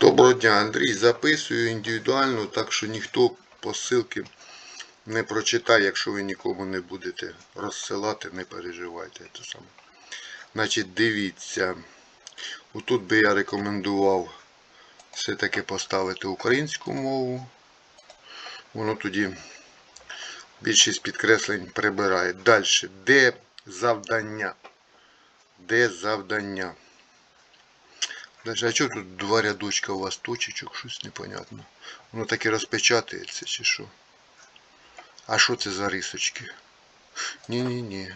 Доброго дня, Андрій. Записую індивідуально, так що ніхто посилки не прочитає, якщо ви нікому не будете розсилати, не переживайте. Це саме. Значить, дивіться. Отут би я рекомендував все-таки поставити українську мову. Воно тоді більшість підкреслень прибирає. Далі. Де завдання? Де завдання? Даже, а чого тут два рядочка у вас точечок, щось непонятно. Воно так і розпечатається чи що? А що це за рисочки? Ні-ні-ні.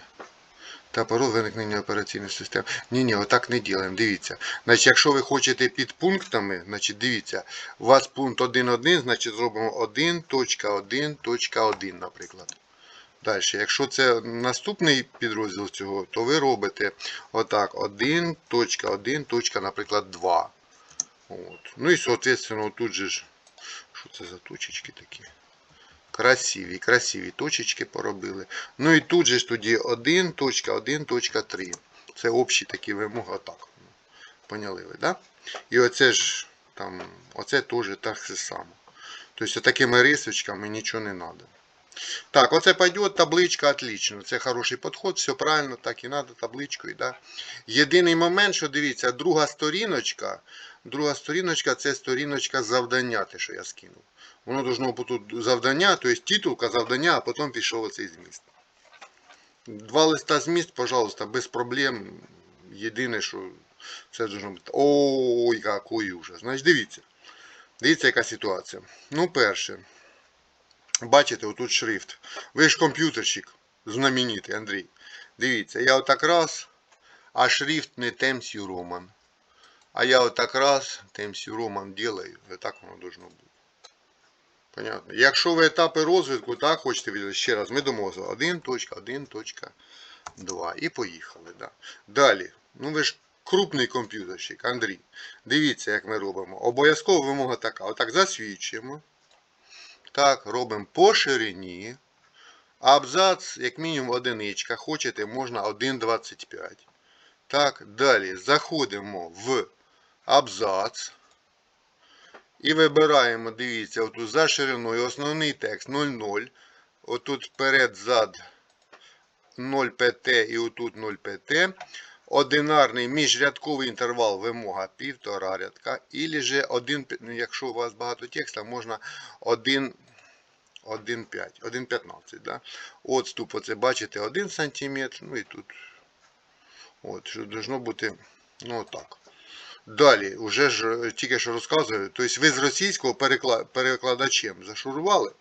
Та пароль виникнення операційної системи. Ні-ні, отак не ділимо. Дивіться. Значить, якщо ви хочете під пунктами, значить дивіться, у вас пункт 1.1, значить зробимо 1.1.1, наприклад. Далі, якщо це наступний підрозділ цього, то ви робите отак 1.1. наприклад, 2. От. Ну і, соответственно, тут же ж. Що це за точечки такі? Красиві, красиві точечки поробили. Ну і тут же ж тоді 1.1.3. Це общі такі вимоги. Отак. Поняли ви, да? І оце ж там, оце теж так само. Тобто такими рисочками нічого не треба. Так, оце пойдет табличка отлично. Це хороший підход, все правильно, так і треба табличкою. Да? Єдиний момент, що дивіться, друга сторіночка, друга сторіночка це сторіночка завдання, те, що я скинув. Воно должно бути завдання, тобто титулка завдання, а потім пішов оцей зміст. Два листа зміст, пожалуйста, без проблем. Єдине, що це должно бути. Ой, який ужас. Значить, дивіться. Дивіться, яка ситуація. Ну, перше. Бачите, отут шрифт. Ви ж комп'ютерщик, знаменитий Андрій. Дивіться, я отак раз, а шрифт не Темс Роман. А я отак раз, Темс Ю Роман делаю. І так воно должно бути. Понятно. Якщо ви етапи розвитку, так, хочете віддати, ще раз, ми домовилися 1.1.2 і поїхали. Да. Далі. Ну ви ж крупний комп'ютерщик, Андрій. Дивіться, як ми робимо. Обов'язкова вимога така. Отак засвідчуємо. Так, робимо по ширині. Абзац, як мінімум одиничка. Хочете, можна 1,25. Так, далі заходимо в абзац. І вибираємо, дивіться, отут за шириною основний текст 0,0. Отут вперед зад 0 pt і отут 0 pt. Одинарний міжрядковий інтервал вимога півтора рядка. Ілі же один, ну, якщо у вас багато текста, можна 1, 1,5, 1,15. Да? Отступ, оце бачите, 1 см. Ну і тут. От, що должно бути, ну отак. Далі, вже ж е, тільки що розказую, тобто ви з російського перекладачем зашурували,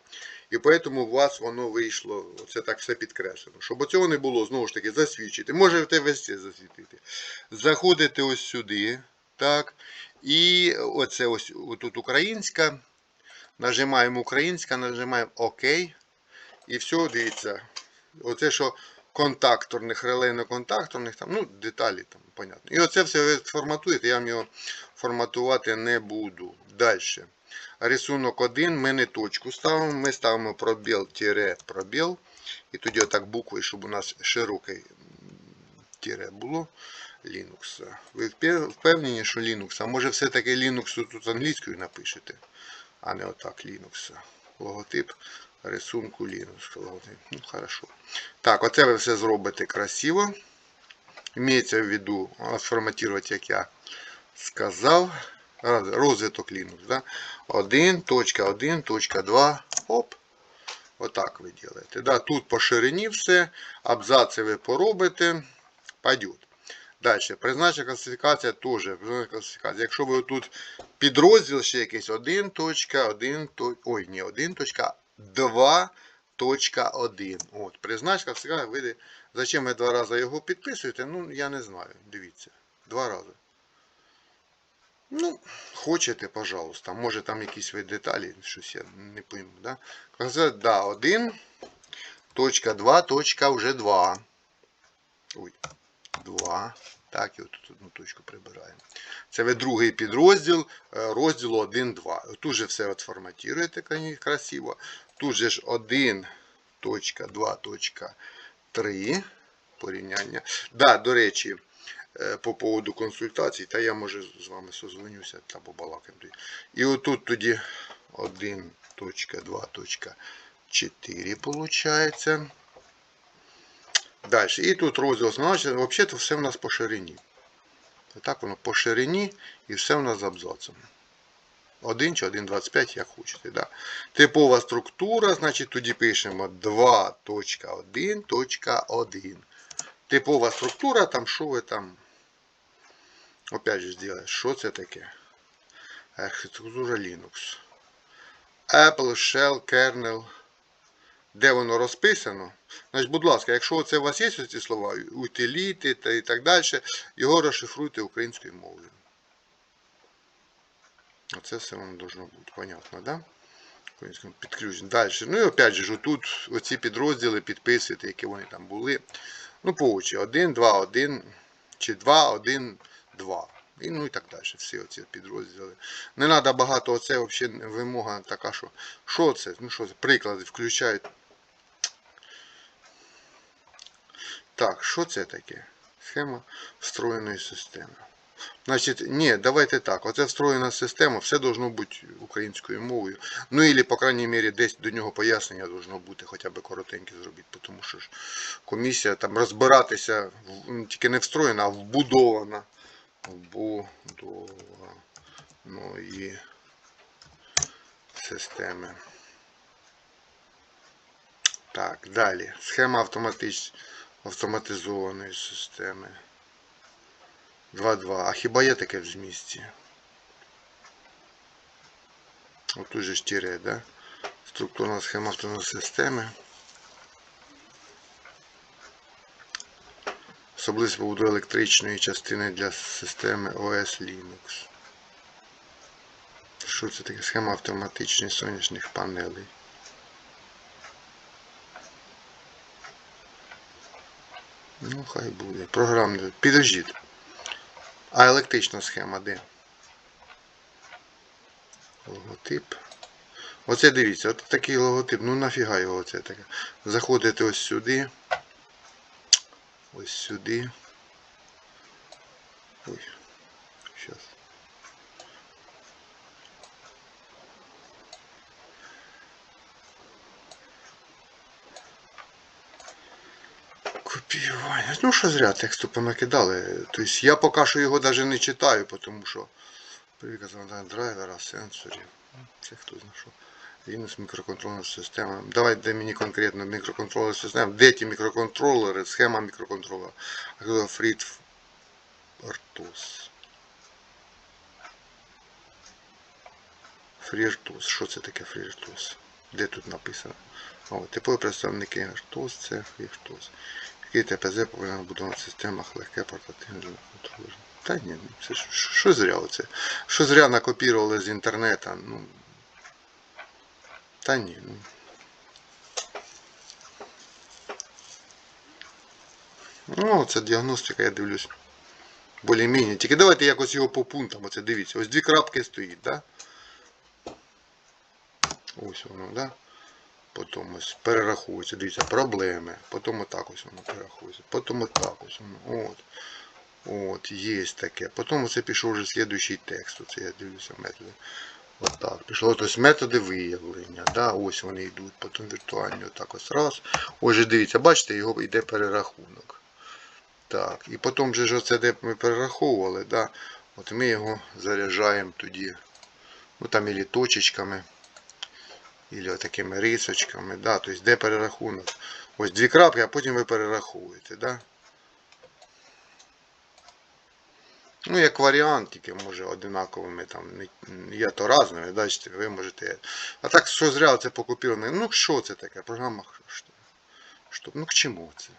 і тому у вас воно вийшло, оце так все підкреслено. Щоб цього не було, знову ж таки, засвідчити. Можете весь це засвітити. Заходите ось сюди, так, і оце ось тут українська. Нажимаємо українська, нажимаємо ОК. І все, дивіться. Оце що контакторних, релейно-контакторних, ну, деталі там, понятно. І оце все ви форматуєте, я вам його форматувати не буду. Далі. Рисунок 1, ми не точку ставимо, ми ставимо пробіл тире пробіл. І тоді отак букви, щоб у нас широке тире було. Linux. Ви впевнені, що Linux? А може все-таки Linux тут англійською напишете, а не отак Linux. Логотип рисунку Linux. Логотип. Ну, хорошо. Так, оце ви все зробите красиво. Имеется в виду форматувати, як я сказав. Розвиток Linux. Да? 1.1.2. Оп. Отак ви робите. Да, тут по ширині все. Абзаци ви поробите. Пойдет. Далі. Призначена класифікація теж. Класифікація. Якщо ви тут підрозділ ще якийсь 1.1. то- Ой, не 1.2.1. От. Призначена класифікація вийде. Зачем ви два рази його підписуєте? Ну, я не знаю. Дивіться. Два рази. Ну, хочете, пожалуйста. Може там якісь ви деталі, щось я не пойму. Да? Казати, да, 1, точка 2, точка вже 2. Ой, 2. Так, і отут одну точку прибираємо. Це ви другий підрозділ е, розділу 1, 2. Тут же все от форматуєте красиво. Тут же ж 1, точка 2, точка 3. Порівняння. Да, до речі, по поводу консультацій, та я може з вами созвонюся та побалакаємо. І отут тоді 1.2.4 получається. Далі. І тут розділ основна, взагалі все в нас по ширині. Так воно по ширині і все в нас з абзацем. 1 чи 1.25, як хочете. Да? Типова структура, значить тоді пишемо 2.1.1. Типова структура, там що ви там. Опять же зробите. Що це таке? Архітектура Linux. Apple, Shell, Kernel. Де воно розписано? Значить, будь ласка, якщо у вас є ці слова, утиліти та і так далі, його розшифруйте українською мовою. Оце все воно должно бути, понятно, да? Українському підключенню. Далі. Ну і опять же, тут оці підрозділи підписуйте, які вони там були. Ну, по очі. 1, 2, 1, чи 2, 1, 2. І ну і так далі. Всі оці підрозділи. Не треба багато, оце взагалі вимога така, що що це? Ну що це? Приклади включають. Так, що це таке? Схема встроєної системи. Значить, ні, давайте так. Оце встроєна система, все должно бути українською мовою. Ну, і, по крайній мірі, десь до нього пояснення должно бути, хоча б коротеньке зробити, тому що ж комісія там розбиратися тільки не встроєна, а вбудована. Вбудованої системи. Так, далі. Схема автоматич... автоматизованої системи. 2-2. А хіба є таке в змісті? Отут же ж тіре, да? Структурна схема автономної системи. Особливість побудови електричної частини для системи OS Linux. Що це таке? Схема автоматичних сонячних панелей. Ну, хай буде. Програмне. Підождіть. А електрична схема де? Логотип. Оце дивіться, от такий логотип. Ну нафіга його оце таке. Заходите ось сюди. Ось сюди. Ой. Щас. Копіювання. Ну що зря тексту понакидали. Тобто я поки що його навіть не читаю, тому що приказано драйвера, сенсорів. Це хто знає що. Linux мікроконтрольна система. Давай де мені конкретно мікроконтрольна система. Де ті мікроконтролери, схема мікроконтролера. Фрід Артус. Фріртус. Що це таке фріртус? Де тут написано? О, типові представники Артус, це фріртус. Який ТПЗ повинен бути в системах легке портативне контролер. Та ні, ну, це що зря оце? Що зря накопірували з інтернету? Ну, та ні. Ну. Ну, це діагностика, я дивлюсь. Более-менее. Тільки давайте якось його по пунктам. Оце дивіться. Ось дві крапки стоїть, да? Ось воно, да? Потім ось перераховується, дивіться, проблеми. Потім отак ось воно перераховується. Потім отак ось воно. От. От, є таке. Потім оце пішов вже слідуючий текст. Оце я дивлюся методи. Отак. Пішло тобто методи виявлення. Да? Ось вони йдуть. Потім віртуальні отак ось раз. Ось дивіться, бачите, його йде перерахунок. Так. І потім же ж оце, де ми перераховували, да? от ми його заряджаємо тоді. Ну там ілі точечками. Ілі такими рисочками. Да? Тобто де перерахунок. Ось дві крапки, а потім ви перераховуєте. Да? Ну, як варіант, тільки може одинаковими там. Є то разними, бачите, ви можете. А так, що зря це покупіроване. Ну, що це таке? Програма що? Що? Ну к чому це?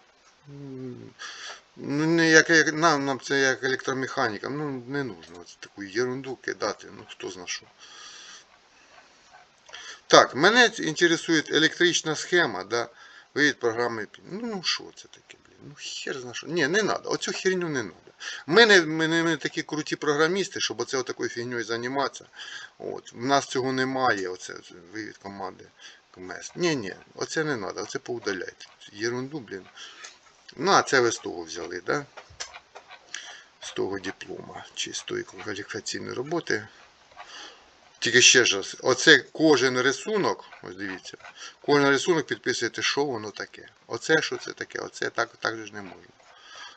Ну, не як, як нам, нам це як електромеханіка. Ну, не нужно оце таку ерунду кидати, ну хто зна що. Так, мене інтересує електрична схема, да, вивід програми. Ну, ну що це таке, блін? Ну хер зна що. Ні, не треба. Оцю херню не треба. Ми не, ми, не, ми такі круті програмісти, щоб оце отакою фігньою займатися. От. У нас цього немає, оце вивід команди КМС. Ні, ні, оце не треба, оце поудаляйте. Єрунду, блін. Ну, це ви з того взяли, да? з того диплома чи з тої кваліфікаційної роботи. Тільки ще ж раз, оце кожен рисунок, ось дивіться, кожен рисунок підписуєте, що воно таке. Оце що це таке, оце так, так же ж не можна.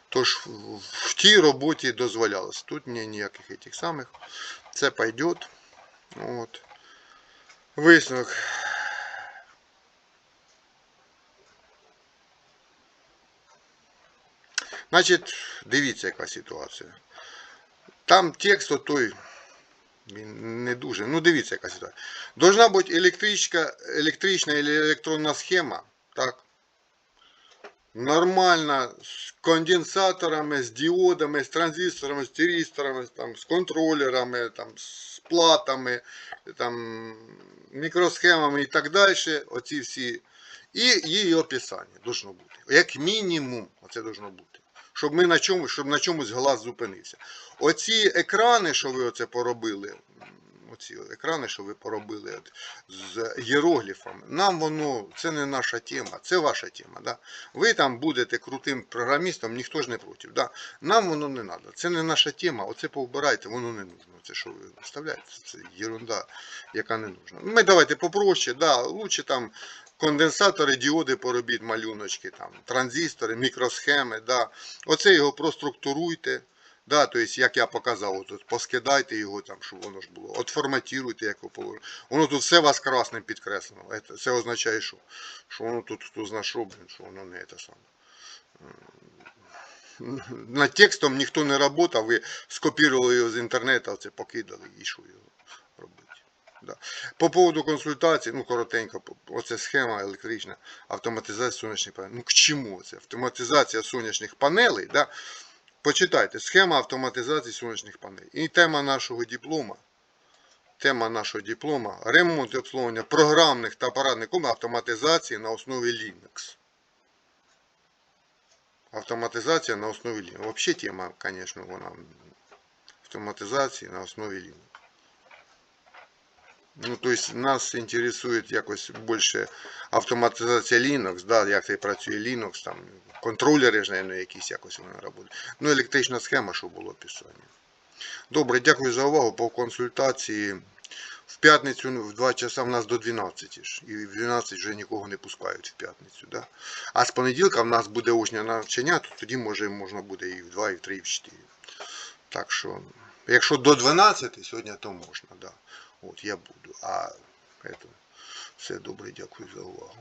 Тож в, тій роботі дозволялось. Тут ні, ніяких этих самих. Це пойдет. От. Висновок. Значить, дивіться, яка ситуація. Там текст отой, він не дуже. Ну, дивіться, яка ситуація. Должна бути електричка, електрична або електронна схема, так? Нормальна, з конденсаторами, з діодами, з транзисторами, з тиристорами, там, з контролерами, там, з платами, там, мікросхемами і так далі. Оці всі. І її описання должно бути. Як мінімум, оце должно бути. Щоб ми на чомусь, щоб на чомусь глаз зупинився. Оці екрани, що ви оце поробили, оці екрани, що ви поробили от, з єрогліфами, нам воно, це не наша тема, це ваша тема. Да? Ви там будете крутим програмістом, ніхто ж не проти. Да? Нам воно не треба. Це не наша тема, оце повбирайте, воно не нужно. Це що ви вставляєте? Це ерунда, яка не нужна. Ми давайте попроще, да, лучше там конденсатори, діоди поробіть малюночки, там, транзистори, мікросхеми. Да. Оце його проструктуруйте. Да, то есть, як я показав, тут поскидайте його там, щоб воно ж було. отформатируйте, як ви положили. Воно тут все у вас красним підкреслено. Це, це означає, що? Що воно тут хто зна що, що воно не те саме. Над текстом ніхто не працював, ви скопірували його з інтернету, оце покидали і що його робити. Да. По поводу консультацій, ну коротенько, оце схема електрична, автоматизація сонячних панелей. Ну к чому це? Автоматизація сонячних панелей, да? Почитайте, схема автоматизації сонячних панелей. І тема нашого диплома. Тема нашого диплома ремонт і обслуговування програмних та апаратних комплексів автоматизації на основі Linux. Автоматизація на основі Linux. Взагалі тема, конечно, вона автоматизації на основі Linux. Ну, то есть нас інтересує якось більше автоматизація Linux, да, як це працює Linux, там контролери ж, наверное, якісь якось вони працюють. Ну, електрична схема, щоб було описання. Добре, дякую за увагу. По консультації. В п'ятницю в 2 часа в нас до 12 ж. І в 12 вже нікого не пускають в п'ятницю. Да? А з понеділка в нас буде очне навчання, то тоді може можна буде і в 2, і в 3, і в 4. Так що, якщо до 12 сьогодні, то можна, да. От я буду. А это, все добре, дякую за увагу.